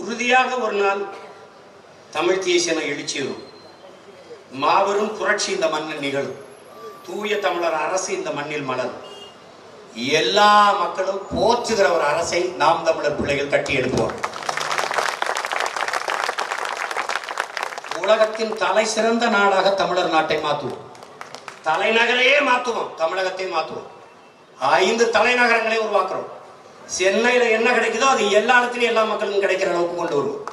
உறுதியாக ஒரு நாள் தமிழ் தேசியன எழுச்சி வரும் மாபெரும் புரட்சி இந்த மண்ணில் நிகழும். தூய தமிழர் அரசு இந்த மண்ணில் மலரும். எல்லா மக்களும் போற்றுகிற ஒரு அரசை நாம் தமிழர் பிள்ளைகள் கட்டி எடுப்போம் உலகத்தின் தலை சிறந்த நாடாக தமிழர் நாட்டை மாற்றுவோம். தலைநகரையே மாற்றுவோம். தமிழகத்தை மாற்றுவோம். ஐந்து தலைநகரங்களை உருவாக்குறோம். சென்னையில என்ன கிடைக்குதோ அது எல்லா இடத்துலையும் எல்லா மக்களுக்கும் கிடைக்கிற அளவுக்கு கொண்டு வருவோம்.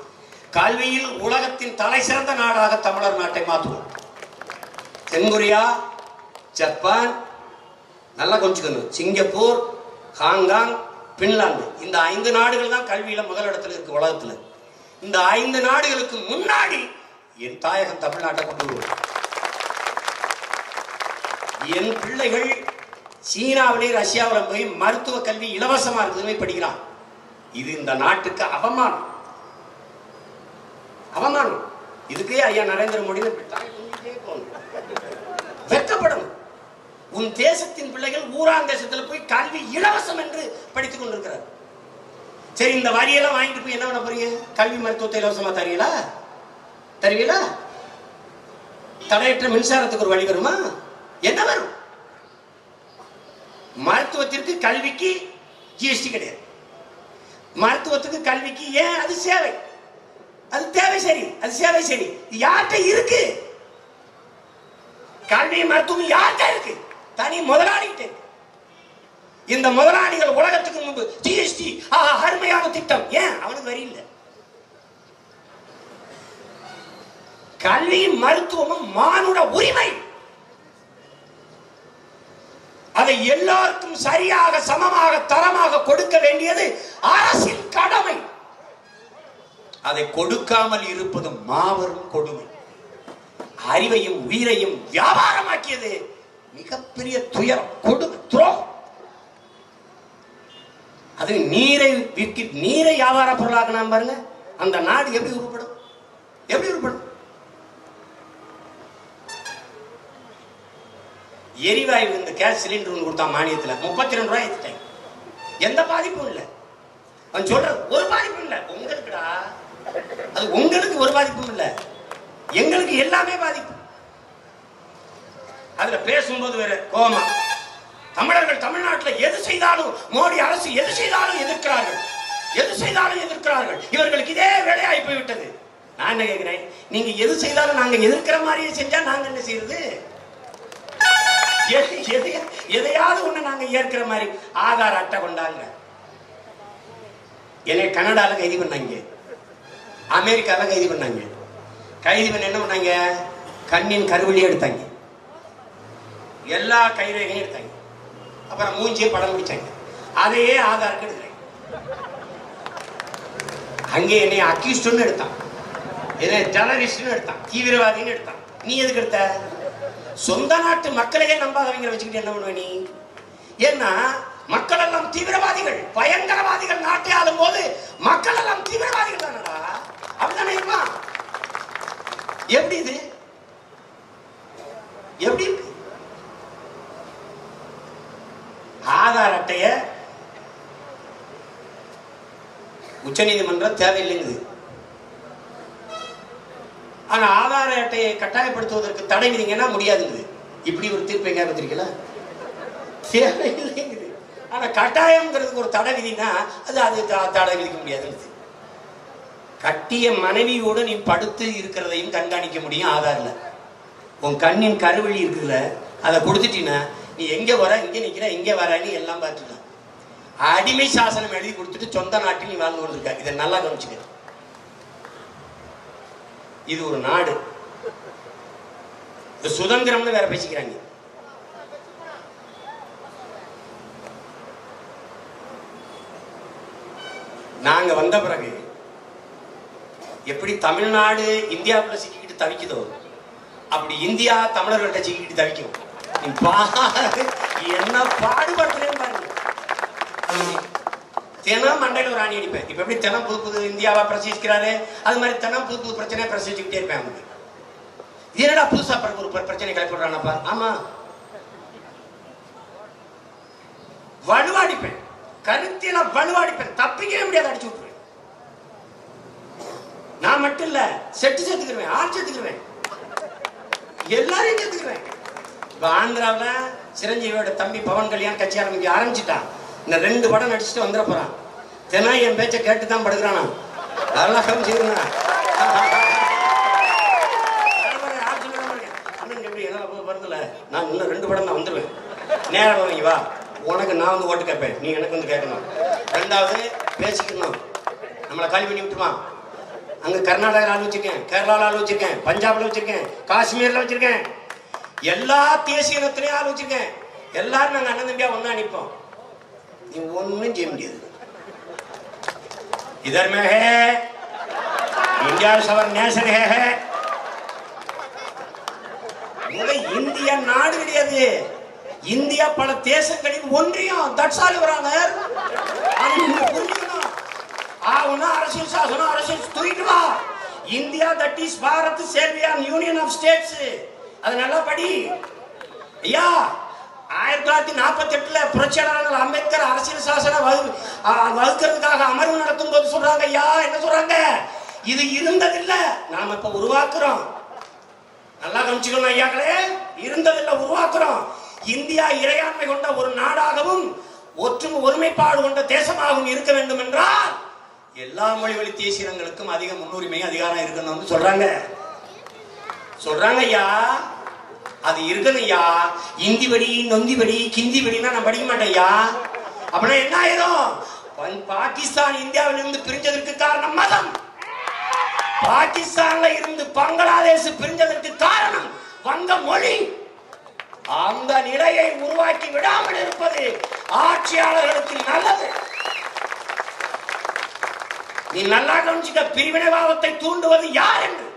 கல்வியில் உலகத்தின் தலை சிறந்த நாடாக தமிழர் நாட்டை மாற்றுவோம். தென்கொரியா ஜப்பான் நல்லா கொஞ்சிக்கணும். Singapore Hong Kong Finland. இந்த ஐந்து நாடுகள் தான் கல்வியில முதலிடத்தில் இருக்கு உலகத்துல. இந்த ஐந்து நாடுகளுக்கு முன்னாடி என் தாயகம் தமிழ்நாட்டை கொண்டு வருவோம். என் பிள்ளைகள் சீனாவிலே ரஷ்யாவில் போய் மருத்துவ கல்வி இலவசமா இருக்குதுன்னு போய் படிக்கிறான். இது இந்த நாட்டுக்கு அவமானம். அவமானம். இதுக்கே ஐயா நரேந்திர மோடி வெட்கப்படும். உன் தேசத்தின் பிள்ளைகள் ஊரான் தேசத்துல போய் கல்வி இலவசம் என்று படித்துக் கொண்டிருக்கிறார். சரி இந்த வரியெல்லாம் வாங்கிட்டு போய் என்ன பண்ண போறீங்க? கல்வி மருத்துவத்தை இலவசமா தருவீங்களா? தருவீங்களா? தடையற்ற மின்சாரத்துக்கு ஒரு வழி வருமா? என்ன வரும்? மருத்துவத்திற்கு கல்விக்கு ஜிஎஸ்டி கிடையாது. மருத்துவத்துக்கு கல்விக்கு ஏன் அது சேவை? அது தேவை சரி அது சேவை சரி. யார்கிட்ட இருக்கு? கல்வி மருத்துவம் யார்கிட்ட இருக்கு? தனி முதலாளிகிட்ட இருக்கு. இந்த முதலாளிகள் உலகத்துக்கு முன்பு ஜிஎஸ்டி அருமையான திட்டம். ஏன்? அவனுக்கு வரி இல்லை. கல்வி மருத்துவமும் மானுட உரிமை. அதை எல்லாருக்கும் சரியாக சமமாக தரமாக கொடுக்க வேண்டியது அரசின் கடமை. அதை கொடுக்காமல் இருப்பது மாபெரும் கொடுமை. அறிவையும் உயிரையும் வியாபாரமாக்கியது மிகப்பெரிய துயரம் கொடுமை துரோகம். அது நீரை விற்கி நீரை வியாபார பொருளாக நாம் பாருங்க. அந்த நாடு எப்படி உருப்படும்? எப்படி உருப்படும்? எரிவாயு இந்த கேஸ் சிலிண்டர் ஒன்று கொடுத்தா மானியத்தில். முப்பத்தி ரெண்டு ரூபாய் ஏற்றிட்டாங்க எந்த பாதிப்பும் இல்லை. அவன் சொல்றது ஒரு பாதிப்பும் இல்லை. உங்களுக்குடா. அது உங்களுக்கு ஒரு பாதிப்பும் இல்லை. எங்களுக்கு எல்லாமே பாதிப்பு. அதுல பேசும்போது வேற கோமா தமிழர்கள் தமிழ்நாட்டில் எது செய்தாலும் மோடி அரசு எது செய்தாலும் எதிர்க்கிறார்கள். எது செய்தாலும் எதிர்க்கிறார்கள். இவர்களுக்கு இதே வேலையாகி போய்விட்டது. நான் என்ன கேட்கிறேன் நீங்க எது செய்தாலும் நாங்க எதிர்க்கிற மாதிரியே செஞ்சா நாங்க என்ன செய்யறது? எதையாவது ஒண்ணு நாங்க ஏற்கிற மாதிரி ஆதார் அட்டை கொண்டாங்க. என்னை கனடால கைது பண்ணாங்க. அமெரிக்கால கைது பண்ணாங்க. கைது பண்ண என்ன பண்ணாங்க? கண்ணின் கருவெளி எடுத்தாங்க. எல்லா கைரேகையும் எடுத்தாங்க. அப்புறம் மூஞ்சியை படம் பிடிச்சாங்க. அதையே ஆதாருக்கு எடுக்கிறாங்க அங்கே என்னை அக்யூஸ்டுன்னு எடுத்தான். என்ன டெரரிஸ்ட்னு எடுத்தான். தீவிரவாதின்னு எடுத்தான். நீ எதுக்கு எடுத்த? சொந்த நாட்டு மக்களையே நம்பாதவங்க வச்சுக்கிட்டு என்ன பண்ணுவ நீ? ஏன்னா மக்கள் எல்லாம் தீவிரவாதிகள் பயங்கரவாதிகள் நாட்டை ஆளும் போது மக்கள் எல்லாம் தீவிரவாதிகள் தானடா? அப்படிதானே இருப்பான் எப்படி இது? எப்படி இருக்கு? ஆதார் அட்டைய உச்சநீதிமன்றம் தேவையில்லைங்குது. ஆனா ஆதார அட்டையை கட்டாயப்படுத்துவதற்கு தடை விதிங்கன்னா முடியாதுங்குது. இப்படி ஒரு தீர்ப்பை கேட்பீங்களா தேவையில்லைங்குது. ஆனா கட்டாயம்ங்கிறதுக்கு ஒரு தடை விதினா அது அது த- தடை விதிக்க முடியாதுங்குது. கட்டிய மனைவியோடு நீ படுத்து இருக்கிறதையும் கண்காணிக்க முடியும் ஆதாரில். உன் கண்ணின் கருவழி இருக்குதுல அதை கொடுத்துட்டீன்னா நீ எங்கே வர இங்கே நிற்கிற எங்கே வரன்னு எல்லாம் பார்த்துக்கலாம். அடிமை சாசனம் எழுதி கொடுத்துட்டு சொந்த நாட்டில் நீ வாழ்ந்து கொண்டிருக்க. இதை நல்லா கவனிச்சுக்க. இது ஒரு நாடு. இந்த சுதந்திரம்னு வேற பேசிக்கிறாங்க. நாங்க வந்த பிறகு எப்படி தமிழ்நாடு இந்தியாவில் சிக்கிக்கிட்டு தவிக்குதோ அப்படி இந்தியா தமிழர்கள்ட்ட சிக்கிக்கிட்டு தவிக்கும். என்ன பாடுபடுத்துறேன்னு பாருங்க தினம் மண்டையில் ஒரு ஆணி அடிப்பேன். இப்போ எப்படி தினம் புது புது இந்தியாவா பிரசிக்கிறாரு அது மாதிரி தினம் புது புது பிரச்சனையை பிரசிச்சுக்கிட்டே இருப்பேன் அவனுக்கு. என்னடா புதுசாக பிறகு ஒரு பிரச்சனை கிளப்பிடுறானப்பா ஆமாம் ஆமா. வலுவாடிப்பேன் கருத்தில வலுவாடிப்பேன் தப்பிக்கவே முடியாது அடிச்சு விட்டுருவேன். நான் மட்டும் இல்ல செட்டு சேர்த்துக்கிருவேன் ஆள் சேர்த்துக்கிருவேன் எல்லாரையும் சேர்த்துக்கிறேன் இப்ப ஆந்திராவில் சிரஞ்சீவியோட தம்பி பவன் கல்யாண் கட்சி ஆரம்பிக்க ஆரம்பிச்சிட்டான். இந்த ரெண்டு படம் நடிச்சுட்டு வந்துட போறான். தினா என் பேச்சை கேட்டு தான் படுக்கிறானா அதெல்லாம் கவனிச்சுக்கிறேன் அண்ணன் எப்படி என்னால் வருதுல? நான் இன்னும் ரெண்டு படம் தான் வந்துடுவேன் நேரம் வாங்கி வா. உனக்கு நான் வந்து ஓட்டு கேட்பேன். நீ எனக்கு வந்து கேட்கணும். ரெண்டாவது பேசிக்கணும். நம்மளை காலி பண்ணி விட்டுமா அங்கே கர்நாடகாவில் ஆள் வச்சிருக்கேன். கேரளாவில் ஆள் வச்சிருக்கேன். பஞ்சாபில் வச்சிருக்கேன். காஷ்மீரில் வச்சிருக்கேன். எல்லா தேசிய இனத்திலையும் ஆள் வச்சிருக்கேன். எல்லாரும் நாங்கள் அண்ணன் தம்பியா ஒண்ணா நிற்போம் நீ ஒண்ணும் செய்ய முடியாது. இதர் மே ஹே இந்தியா சவர் நேசன் ஹே ஹே இந்தியா நாடு கிடையாது இந்தியா பல தேசங்களின் ஒன்றியம் தட்ஸ் ஆல் வராங்க அது நீங்க புரிஞ்சுக்கணும் ஆகுனா அரசியல் சாசனம் அரசியல் தூக்கிட்டு வா இந்தியா தட் இஸ் பாரத் சேவியான் யூனியன் ஆஃப் ஸ்டேட்ஸ் அது நல்லா படி ஐயா ஆயிரத்தி தொள்ளாயிரத்தி நாற்பத்தி எட்டுல புரட்சியாளர் அம்பேத்கர் அரசியல் சாசன வகு- வகுக்கிறதுக்காக அமர்வு நடத்தும் போது சொல்றாங்க ஐயா என்ன சொல்றாங்க? இது இருந்ததில்ல நாம இப்ப உருவாக்குறோம். நல்லா கவனிச்சுக்கணும் ஐயாக்களே. இருந்ததில்ல உருவாக்குறோம். இந்தியா இறையாண்மை கொண்ட ஒரு நாடாகவும் ஒற்றுமை ஒருமைப்பாடு கொண்ட தேசமாகவும் இருக்க வேண்டும் என்றால் எல்லா மொழி வழி தேசியங்களுக்கும் அதிக முன்னுரிமை அதிகாரம் இருக்கணும்னு சொல்றாங்க. சொல்றாங்க ஐயா. அது இருக்கணும் ஐயா இந்தி வழி நொந்தி வழி கிந்தி படினா நான் படிக்க மாட்டேன் அப்படின்னா என்ன ஆயிரும்? பாகிஸ்தான் இந்தியாவிலிருந்து பிரிஞ்சதற்கு காரணம் மதம். பாகிஸ்தான்ல இருந்து பங்களாதேஷ் பிரிஞ்சதற்கு காரணம் வங்க மொழி. அந்த நிலையை உருவாக்கி விடாமல் இருப்பது ஆட்சியாளர்களுக்கு நல்லது. நீ நல்லா கவனிச்சுக்க பிரிவினைவாதத்தை தூண்டுவது யார் என்று?